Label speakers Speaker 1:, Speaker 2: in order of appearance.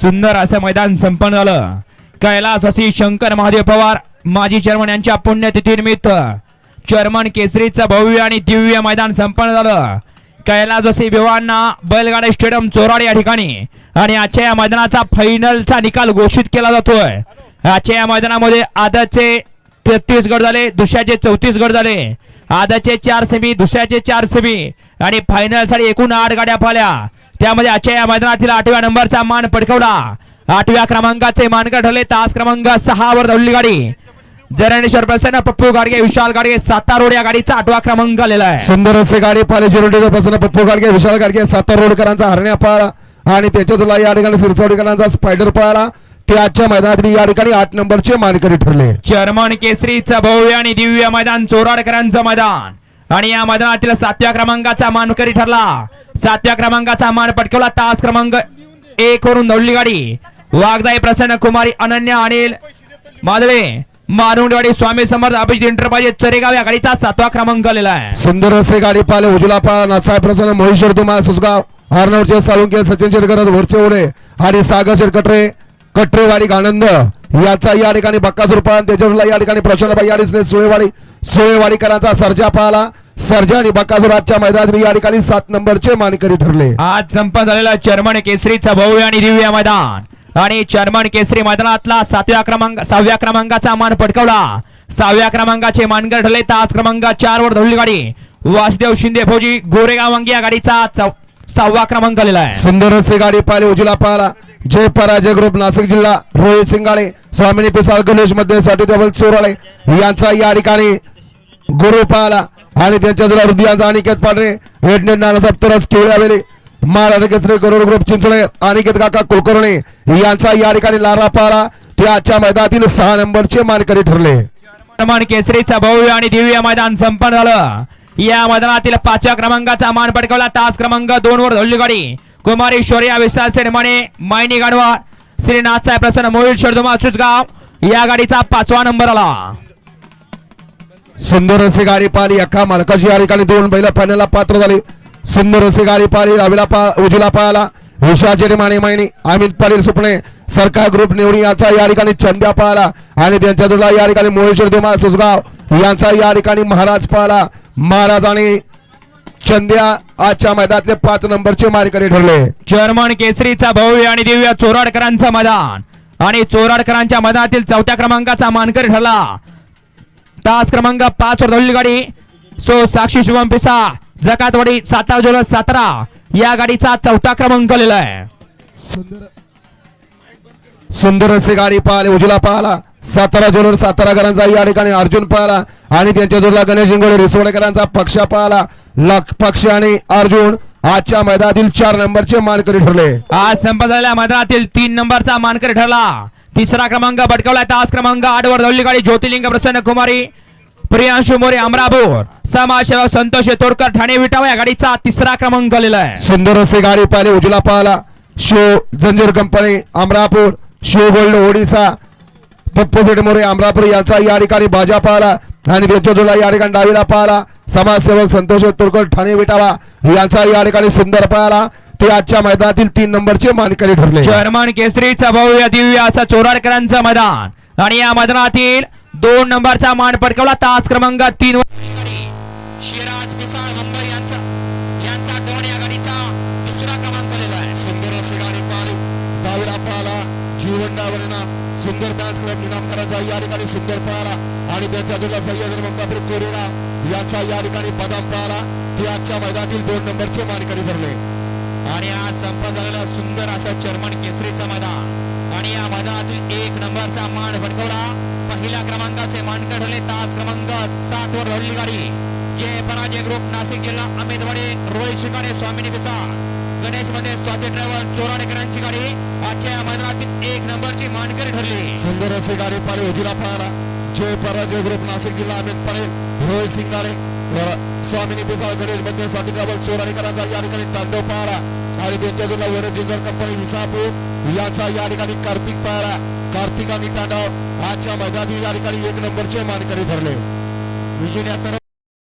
Speaker 1: सुंदर असं मैदान संपन्न झालं. कैलासवासी शंकर महादेव पवार माजी चेअरमन यांच्या पुण्यतिथीनिमित्त चेअरमन केसरीचं भव्य आणि दिव्य मैदान संपन्न झालं. कैलासवासी विवाहांना बैलगाडा स्टेडियम चोराड या ठिकाणी आणि आजच्या या मैदानाचा फायनलचा निकाल घोषित केला जातोय. आजच्या या मैदानामध्ये आदतचे तेहतीस गट झाले दुसऱ्याचे चौतीस गट झाले. आदाचे चार सेमी दुसऱ्याचे चार सेमी आणि फायनलसाठी एकूण आठ गाड्या पाल्या त्यामध्ये आजच्या या मैदानातील आठव्या नंबरचा मान पटकवला आठव्या क्रमांकाचे मानकर ठरले. तास क्रमांक सहा वर धावली गाडी. जरणेश्वर प्रसन्न पप्पू गाडगे विशाल गाडगे सातारा रोड या गाडीचा आठवा क्रमांक आलेला आहे.
Speaker 2: सुंदर असे गाडी पाहिले. जिरोडीचा प्रसन्न पप्पू गाडगे विशाल गाडगे सातारा रोडकरांचा हरण्या पळाला. आणि त्याच्या तुला या ठिकाणी सिरसवडीकरांचा स्पायडर पळाला. ते आजच्या मैदानातील या ठिकाणी आठ नंबरचे मानकरी ठरले.
Speaker 1: चर्मन केसरीचं भव्य आणि दिव्य मैदान चोराडकरांचं मैदान. आणि या मैदानातील सातव्या क्रमांकाचा मानकरी ठरला. सातव्या क्रमांकाचा मान पटकवला. तास क्रमांक एक वरून दौडली गाडी. वाघजाई प्रसन्न कुमारी अनन्या अनिल माधवे मारुंडवाडी स्वामी समर्थ अभिजित इंटरप्राइजेस चरेगाव या गाडीचा सातवा क्रमांक आलेला आहे.
Speaker 2: सुंदर असे गाडी पाहिले उजला पाळा नाचाय प्रसन्न महेश्वर तुम्हाला सुसगाव हरनवरचे सालुंके सचिन शेरकर वरचे ओढे आणि सागर शेरकटरे कटरेवाडी आनंद याचा या ठिकाणी बक्कासूर पाळा त्याच्या या ठिकाणी प्रसन्नबाई अडीचने सुळेवाडी सुळेवाडीकरांचा सर्जा पाहला. सर्जा आणि आजच्या मैदानातील या ठिकाणी सात नंबरचे मानकरी ठरले.
Speaker 1: आज संपन्न झालेला चर्मन केसरीचा भव्य आणि दिव्य मैदान. आणि चर्मन केसरी मैदानातला सातव्या क्रमांक सहाव्या क्रमांकाचा मान पटकवला. सहाव्या क्रमांकाचे मानकर ठरले तास क्रमांक चार वर धरली गाडी. वासुदेव शिंदे फौजी गोरेगाव अंगी या गाडीचा सहावा क्रमांक आलेला आहे.
Speaker 2: सुंदर असे गाडी पाहिले उजला पाहला. जय पराजय ग्रुप नाशिक जिल्हा रोहित सिंगाळे स्वामिनी पिसाळ गणेशमध्ये साठी देवल चोराळे यांचा या ठिकाणी गुरु पाहला. आणि त्यांच्या जरा हृदयांचा अनिकेत पांढरे हेडने नानासाहेब तरस केवळ्यावेली महाराज केसरी गरुड ग्रुप चिंचणे अनिकेत काका कुलकर्णी यांचा या ठिकाणी लारा पारा. ते आजच्या मैदानातील सहा नंबरचे मानकरी ठरले.
Speaker 1: चर्मन केसरीचा भव्य आणि दिव्य मैदान संपन्न झालं. या मैदानातील पाचव्या क्रमांकाचा मान पटकवला. तास क्रमांक दोन वर धरली गाडी कुमारी शौर्या विशाल सेनमाने मायनी गाडवा श्रीनाथ प्रसन्न मोहित शर्दुमा सुचगाव या गाडीचा पाचवा नंबर आला.
Speaker 2: सुंदर असे गाडी पाहिली एका मालकाची या ठिकाणी दोन बैल पाण्याला पात्र झाली. सुंदर असे गाडी पाहिली रावीला पा उजला पायाला. विशाचे माने मायनी अमित पाटील सुपणे सरकार ग्रुप निवडी याचा या ठिकाणी चंद्या पाहला. आणि त्यांच्या जोडला या ठिकाणी मोहेश्वर देमा सुसगाव यांचा या ठिकाणी महाराज पाहला. महाराज आणि चंद्या आजच्या मैदानातले पाच नंबरचे मारेकरी ठरले.
Speaker 1: जर्मन केसरीचा भव्य आणि दिव्य चोराडकरांचा मैदान. आणि चोराडकरांच्या मैदानातील चौथ्या क्रमांकाचा मानकरी ठरला. तास क्रमांक पाच वर धरली गाडी. सो साक्षी शुभम पिसा जकातवाडी सातारा जोर सातारा. या गाडीचा चौथा क्रमांक आलेला आहे.
Speaker 2: सुंदर. असे गाडी पाहिले उजला पाहला सातारा जोडवर साताराकरांचा या ठिकाणी अर्जुन पाहला आणि त्यांच्या जोडला गणेश इंगोळे रिसोडेकरांचा पक्ष पाहला लक पक्ष आणि अर्जुन आजच्या मैदानातील चार नंबरचे मानकरी ठरले.
Speaker 1: आज संपत झालेल्या मैदानातील तीन नंबरचा मानकरी ठरला. तिसरा क्रमांक भटकवला तास क्रमांक आठ वर धरली गाडी ज्योतिलिंग प्रसन्न कुमारी प्रियांशु मोरे अमरापूर समाजसेवक संतोष तोडकर ठाणे विटावा या गाडीचा तिसरा क्रमांक आलेला आहे.
Speaker 2: सुंदर असे गाडी पाहिले उजला पाहला show Zanjeer company Amarapur show gold Odisha. Pappu More Amarapur यांचा या ठिकाणी बाजा पाहला. आणि त्यांच्या जोडला या ठिकाणी डावीला पाहला. समाजसेवक संतोष तोडकर ठाणे विटावा यांचा या ठिकाणी सुंदर पाहला. ते आजच्या मैदानातील तीन नंबरचे मानकरी ठरले.
Speaker 1: जर्मन केसरीचा भव्य दिव्य असा चोराडकरांचं मैदान. आणि या मैदानातील दोन नंबरचा मान पटकवला तास क्रमांक तीन वर.
Speaker 2: सुंदर पाहिली डान्स क्लब निनामकरांचा या ठिकाणी सुंदर पाहला आणि त्यांच्या सह्याद्री यांचा या ठिकाणी बदाम पाहला ते आजच्या मैदानातील दोन नंबरचे मानकरी ठरले.
Speaker 1: आणि आज संपत झालेला सुंदर असा चर्मन केसरीचा मैदान. आणि या मैदानातील एक नंबरचा मान भटकवला पहिल्या क्रमांकाचे मानकर ठरले. तास क्रमांक सात वर धरली गाडी. जय पराजय ग्रुप नाशिक जिल्हा अमितवाडे रोहित शिंगाडे स्वामिनी पिसा गणेशमध्ये स्वाती ड्रायव्हर चोराडेकरांची गाडी. आजच्या या मैदानातील एक नंबरची मानकरी ठरली.
Speaker 2: सुंदर असे गाडी पाळी उभीला पाहला जय पराजय ग्रुप नाशिक जिल्हा अमित पडेल रोहित सिंगारे व स्वामिनी पिसाळ गणेशमध्ये साठी डबल चोराडेकरांचा या ठिकाणी तांडव पाहला आणि त्यांच्या जोडला वर जिंजर कंपनी विसापूर याचा या ठिकाणी कार्तिक पाहला कार्तिक आणि तांडव आजच्या मैदानी या ठिकाणी एक नंबरचे मानकरी ठरले
Speaker 1: विजय